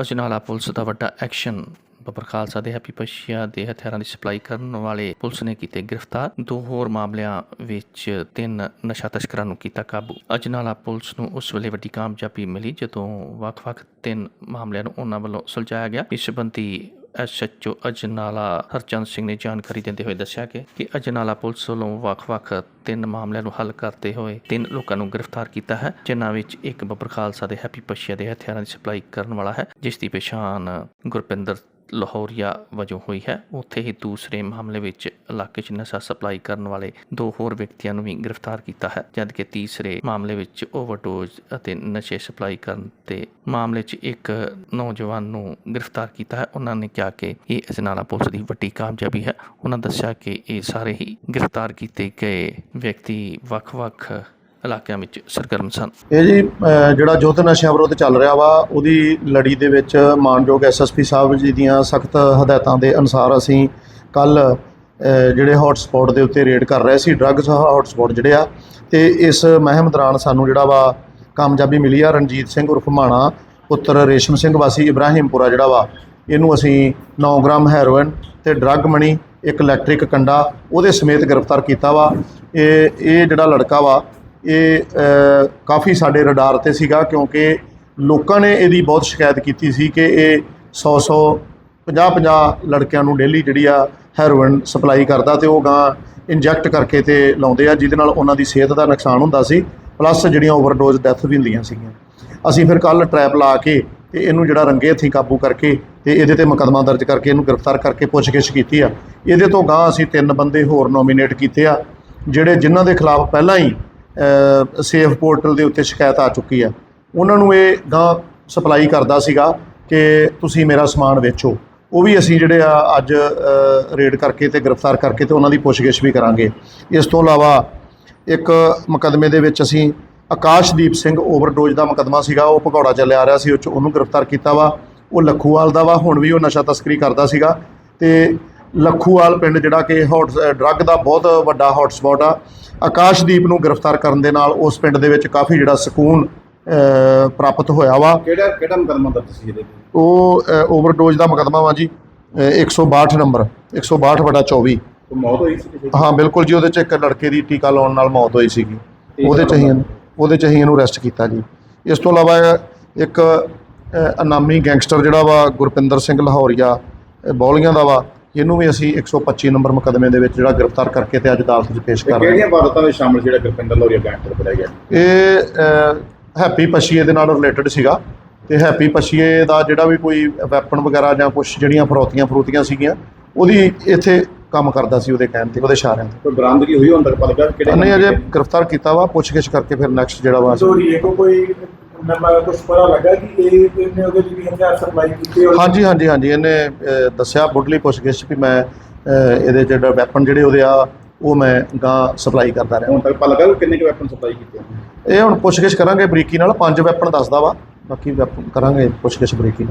Ajnala police ਦਾ ਵੱਡਾ action. ਬੱਬਰ ਖਾਲਸਾ ਦੇ happy ਪਸ਼ੀਆ ਦੇ ਹਥਿਆਰਾਂ ਦੀ ਸਪਲਾਈ ਕਰਨ ਵਾਲੇ ਪੁਲਿਸ ਨੇ ਕੀਤੇ ਗ੍ਰਿਫਤਾਰ। ਦੋ ਹੋਰ ਮਾਮਲਿਆਂ ਵਿੱਚ ਤਿੰਨ ਨਸ਼ਾ ਤਸਕਰਾਂ ਨੂੰ ਕੀਤਾ ਕਾਬੂ। ਅਜਨਾਲਾ ਪੁਲਿਸ ਨੂੰ ਉਸ ਵੇਲੇ ਵੱਡੀ ਕਾਮਯਾਬੀ ਮਿਲੀ, ਜਦੋਂ ਵੱਖ-ਵੱਖ ਤਿੰਨ ਮਾਮਲਿਆਂ ਨੂੰ ਉਹਨਾਂ ਵੱਲੋਂ ਸੁਲਝਾਇਆ ਗਿਆ। ਇਸ ਸੰਬੰਧੀ ਐਸਐਚਓ ਅਜਨਾਲਾ ਹਰਚੰਦ ਸਿੰਘ ਨੇ ਜਾਣਕਾਰੀ ਦਿੰਦੇ ਹੋਏ ਦੱਸਿਆ ਕਿ ਕਿ ਅਜਨਾਲਾ ਪੁਲਿਸ ਵੱਲੋਂ ਵੱਖ-ਵੱਖ ਤਿੰਨ ਮਾਮਲਿਆਂ ਨੂੰ ਹੱਲ ਕਰਦੇ ਹੋਏ ਤਿੰਨ ਲੋਕਾਂ ਨੂੰ ਗ੍ਰਿਫਤਾਰ ਕੀਤਾ ਹੈ, ਜਿਨ੍ਹਾਂ ਵਿੱਚ ਇੱਕ ਬੱਬਰ ਖਾਲਸਾ ਦੇ ਹੈਪੀ ਪਸ਼ੀਆ ਦੇ ਹਥਿਆਰਾਂ ਦੀ ਸਪਲਾਈ ਕਰਨ ਵਾਲਾ ਹੈ, ਜਿਸ ਦੀ ਪਛਾਣ ਗੁਰਪਿੰਦਰ ਲਾਹੌਰੀਆ ਵਜੋਂ ਹੋਈ ਹੈ। ਉੱਥੇ ਹੀ ਦੂਸਰੇ ਮਾਮਲੇ ਵਿੱਚ ਇਲਾਕੇ 'ਚ ਨਸ਼ਾ ਸਪਲਾਈ ਕਰਨ ਵਾਲੇ ਦੋ ਹੋਰ ਵਿਅਕਤੀਆਂ ਨੂੰ ਵੀ ਗ੍ਰਿਫਤਾਰ ਕੀਤਾ ਹੈ ਜਦਕਿ ਤੀਸਰੇ ਮਾਮਲੇ ਵਿੱਚ ਓਵਰਡੋਜ਼ ਅਤੇ ਨਸ਼ੇ ਸਪਲਾਈ ਕਰਨ ਦੇ ਮਾਮਲੇ 'ਚ ਇੱਕ ਨੌਜਵਾਨ ਨੂੰ ਗ੍ਰਿਫਤਾਰ ਕੀਤਾ ਹੈ। ਉਹਨਾਂ ਨੇ ਕਿਹਾ ਕਿ ਇਹ ਅਜਨਾਲਾ ਪੁਲਿਸ ਦੀ ਵੱਡੀ ਕਾਮਯਾਬੀ ਹੈ। ਉਹਨਾਂ ਦੱਸਿਆ ਕਿ ਇਹ ਸਾਰੇ ਹੀ ਗ੍ਰਿਫਤਾਰ ਕੀਤੇ ਗਏ ਵਿਅਕਤੀ ਵੱਖ-ਵੱਖ ਇਲਾਕਿਆਂ ਵਿੱਚ ਸਰਗਰਮ ਸਨ। ਇਹ ਜੀ ਜਿਹੜਾ ਯੁੱਧ ਨਸ਼ਿਆਂ ਵਿਰੁੱਧ ਚੱਲ ਰਿਹਾ ਵਾ, ਉਹਦੀ ਲੜੀ ਦੇ ਵਿੱਚ ਮਾਨਯੋਗ ਐਸਐਸਪੀ ਸਾਹਿਬ ਜੀ ਦੀਆਂ ਸਖਤ ਹਦਾਇਤਾਂ ਦੇ ਅਨੁਸਾਰ ਅਸੀਂ ਕੱਲ ਜਿਹੜੇ ਹੌਟ ਦੇ ਉੱਤੇ ਰੇਡ ਕਰ ਰਹੇ ਸੀ ਡਰੱਗਸ ਹੌਟ ਜਿਹੜੇ ਆ, ਤੇ ਇਸ ਮਹਿਮ ਦੌਰਾਨ ਸਾਨੂੰ ਜਿਹੜਾ ਵਾ ਕਾਮਯਾਬੀ ਮਿਲੀ ਆ, ਰਣਜੀਤ ਸਿੰਘ ਉਰਫ ਮਾਣਾ, ਪੁੱਤਰ ਰੇਸ਼ਮ ਸਿੰਘ ਵਾਸੀ ਇਬਰਾਹੀਮਪੁਰਾ ਜਿਹੜਾ ਵਾ, ਇਹਨੂੰ ਅਸੀਂ 9 ਗ੍ਰਾਮ ਹੈਰੋਇਨ ਤੇ ਡਰੱਗ ਮਣੀ ਇੱਕ ਇਲੈਕਟ੍ਰਿਕ ਕੰਡਾ, ਉਹਦੇ ਸਮੇਤ ਗ੍ਰਿਫਤਾਰ ਕੀਤਾ ਵਾ। ਇਹ ਇਹ ਜਿਹੜਾ ਲੜਕਾ ਵਾ ਇਹ ਕਾਫੀ ਸਾਡੇ ਰਡਾਰ ਤੇ ਸੀਗਾ ਕਿਉਂਕਿ ਲੋਕਾਂ ਨੇ ਇਹਦੀ ਬਹੁਤ ਸ਼ਿਕਾਇਤ ਕੀਤੀ ਸੀ ਕਿ ਇਹ 100 100 50 50 ਲੜਕਿਆਂ ਨੂੰ ਡੇਲੀ ਜਿਹੜੀ ਆ ਹੈਰੋਇਨ ਸਪਲਾਈ ਕਰਦਾ ਤੇ ਉਹ ਗਾਂ ਇੰਜੈਕਟ ਕਰਕੇ ਤੇ ਲਾਉਂਦੇ ਆ, ਜਿਹਦੇ ਨਾਲ ਉਹਨਾਂ ਦੀ ਸਿਹਤ ਦਾ ਨੁਕਸਾਨ ਹੁੰਦਾ ਸੀ ਪਲੱਸ ਜਿਹੜੀਆਂ ਓਵਰਡੋਜ਼ ਡੈਥ ਵੀ ਹੁੰਦੀਆਂ ਸੀਗੀਆਂ। ਅਸੀਂ ਫਿਰ ਕੱਲ ਟਰੈਪ ਲਾ ਕੇ ਤੇ ਇਹਨੂੰ ਜਿਹੜਾ ਰੰਗੇ ਹੱਥੀਂ ਕਾਬੂ ਕਰਕੇ ਤੇ ਇਹਦੇ ਤੇ ਮੁਕੱਦਮਾ ਦਰਜ ਕਰਕੇ ਇਹਨੂੰ ਗ੍ਰਿਫਤਾਰ ਕਰਕੇ ਪੁੱਛਗਿੱਛ ਕੀਤੀ ਆ। ਇਹਦੇ ਤੋਂ ਗਾਂ ਅਸੀਂ ਤਿੰਨ ਬੰਦੇ ਹੋਰ ਨੋਮੀਨੇਟ ਕੀਤੇ ਆ, ਜਿਹੜੇ ਜਿਨ੍ਹਾਂ ਦੇ ਖਿਲਾਫ ਪਹਿਲਾਂ ਹੀ ਸੇਫ ਪੋਰਟਲ ਦੇ ਉੱਤੇ ਸ਼ਿਕਾਇਤ ਆ ਚੁੱਕੀ ਆ। ਉਹਨਾਂ ਨੂੰ ਇਹ ਗਾਂ ਸਪਲਾਈ ਕਰਦਾ ਸੀਗਾ ਕਿ ਤੁਸੀਂ ਮੇਰਾ ਸਮਾਨ ਵੇਚੋ। ਉਹ ਵੀ ਅਸੀਂ ਜਿਹੜੇ ਆ ਅੱਜ ਰੇਡ ਕਰਕੇ ਤੇ ਗ੍ਰਿਫਤਾਰ ਕਰਕੇ ਤੇ ਉਹਨਾਂ ਦੀ ਪੁੱਛਗਿੱਛ ਵੀ ਕਰਾਂਗੇ। ਇਸ ਤੋਂ ਇਲਾਵਾ ਇੱਕ ਮੁਕੱਦਮੇ ਦੇ ਵਿੱਚ ਅਸੀਂ ਆਕਾਸ਼ਦੀਪ ਸਿੰਘ ਓਵਰਡੋਜ਼ ਦਾ ਮੁਕੱਦਮਾ ਸੀਗਾ ਉਹ ਭਗੌੜਾ ਚੱਲਿਆ ਆ ਰਿਹਾ ਸੀ ਉਹ 'ਚ ਉਹਨੂੰ ਗ੍ਰਿਫਤਾਰ ਕੀਤਾ ਵਾ। ਉਹ ਲੱਖੂਵਾਲ ਦਾ ਵਾ ਹੁਣ ਵੀ ਉਹ ਨਸ਼ਾ ਤਸਕਰੀ ਕਰਦਾ ਸੀਗਾ। ਤੇ ਲੱਖੂਵਾਲ ਪਿੰਡ ਜਿਹੜਾ ਕਿ ਹੌਟ ਡਰੱਗ ਦਾ ਬਹੁਤ ਵੱਡਾ ਹੌਟ ਸਪੌਟ ਆ। ਆਕਾਸ਼ਦੀਪ ਨੂੰ ਗ੍ਰਿਫਤਾਰ ਕਰਨ ਦੇ ਨਾਲ ਉਸ ਪਿੰਡ ਦੇ ਵਿੱਚ ਕਾਫੀ ਜਿਹੜਾ ਸਕੂਨ ਪ੍ਰਾਪਤ ਹੋਇਆ ਵਾ। ਕਿਹੜਾ ਕਿਹੜਾ ਮੁਕਦਮਾ ਦਰਜ ਸੀ ਇਹਦੇ? ਉਹ ਓਵਰਡੋਜ਼ ਦਾ ਮੁਕੱਦਮਾ ਵਾ ਜੀ ਅ, 162 ਨੰਬਰ 162 ਬਟਾ 24 ਕੋਈ ਮੌਤ ਹੋਈ ਸੀ? ਹਾਂ ਬਿਲਕੁਲ ਜੀ ਉਹਦੇ ਚ ਇੱਕ ਲੜਕੇ ਦੀ ਟੀਕਾ ਲਾਉਣ ਨਾਲ ਮੌਤ ਹੋਈ ਸੀਗੀ। ਉਹਦੇ ਚ ਹੀ ਉਹਦੇ ਚ ਹੀ ਇਹਨੂੰ ਅਰੈਸਟ ਕੀਤਾ ਜੀ। ਇਸ ਤੋਂ ਇਲਾਵਾ ਇੱਕ ਅ, ਇਨਾਮੀ ਗੈਂਗਸਟਰ ਜਿਹੜਾ ਵਾ ਗੁਰਪਿੰਦਰ ਸਿੰਘ ਲਾਹੌਰੀਆ ਬੌਲੀਆਂ ਦਾ ਵਾ ਇਹਨੂੰ ਵੀ ਅਸੀਂ 125 ਨੰਬਰ ਮੁਕੱਦਮੇ ਦੇ ਵਿੱਚ ਜਿਹੜਾ ਗ੍ਰਿਫਤਾਰ ਕਰਕੇ ਤੇ ਅੱਜ ਅਦਾਲਤ 'ਚ ਪੇਸ਼ ਤੇ ਕਰ ਰਹੇ ਹਾਂ। ਕਿਹੜੀਆਂ ਵਾਰਦਾਤਾਂ ਵਿੱਚ ਸ਼ਾਮਲ ਜਿਹੜਾ ਗੁਰਪਿੰਦਰ ਲੋਰੀਆ ਗੈਂਗਸਟਰ ਬਣਾਇਆ ਗਿਆ? ਇਹ ਹੈਪੀ ਪਛੀਏ ਦੇ ਨਾਲ ਰਿਲੇਟਡ ਸੀਗਾ ਤੇ ਹੈਪੀ ਪਛੀਏ ਦਾ ਜਿਹੜਾ ਵੀ ਕੋਈ ਵੈਪਨ ਵਗੈਰਾ ਜਾਂ ਕੁਝ ਜਿਹੜੀਆਂ ਫਰੋਤੀਆਂ ਫਰੂਤੀਆਂ ਸੀਗੀਆਂ ਉਹਦੀ ਇੱਥੇ ਕੰਮ ਕਰਦਾ ਸੀ ਉਹਦੇ ਕਹਿਣ ਤੇ ਉਹਦੇ ਇਸ਼ਾਰਿਆਂ ਤੇ। ਕੋਈ ਬਰਾਮਦਗੀ ਹੋਈ ਹੁਣ ਤੱਕ ਪਤਾ ਲੱਗਾ ਕਿਹੜੇ ਨਹੀਂ ਅਜੇ ਗ੍ਰਿਫਤਾਰ ਕੀਤਾ ਵਾ ਪੁੱਛਗਿੱਛ ਕਰਕੇ ਫਿਰ ਨੈਕਸਟ ਜਿਹੜਾ ਵਾ ਅਸੀਂ- ਸੋਰੀ ਕੋ ਕੋਈ ਨੰਬਰ ਕੁਝ ਪਤਾ ਲੱਗਾ ਕਿ ਇਹ ਇਹਨੇ ਉਹਦੇ ਲਈ ਵੀ ਹਥਿਆਰ ਸਪਲਾਈ ਕੀਤੇ ਹੋਏ ਹਾਂਜੀ ਹਾਂਜੀ ਹਾਂਜੀ। ਇਹਨੇ ਅ, ਦੱਸਿਆ ਬੁੱਢਲੀ ਪੁੱਛਗਿੱਛ ਵੀ ਮੈਂ ਇਹਦੇ ਜਿਹੜਾ ਵੈਪਨ ਜਿਹੜੇ ਉਹਦੇ ਆ ਉਹ ਮੈਂ ਗਾਂ ਸਪਲਾਈ ਕਰਦਾ ਰਿਹਾ। ਹੁਣ ਤੱਕ ਪਤਾ ਲੱਗਾ ਕਿ ਕਿੰਨੇ ਕੁ ਵੈਪਨ ਸਪਲਾਈ ਕੀਤੇ ਇਹ ਹੁਣ ਪੁੱਛਗਿੱਛ ਕਰਾਂਗੇ ਬਰੀਕੀ ਨਾਲ। ਪੰਜ ਵੈਪਨ ਦੱਸਦਾ ਵਾ। ਬਾਕੀ ਵੈਪਨ ਕਰਾਂਗੇ ਪੁੱਛਗਿੱਛ ਬਰੀਕੀ ਨਾਲ।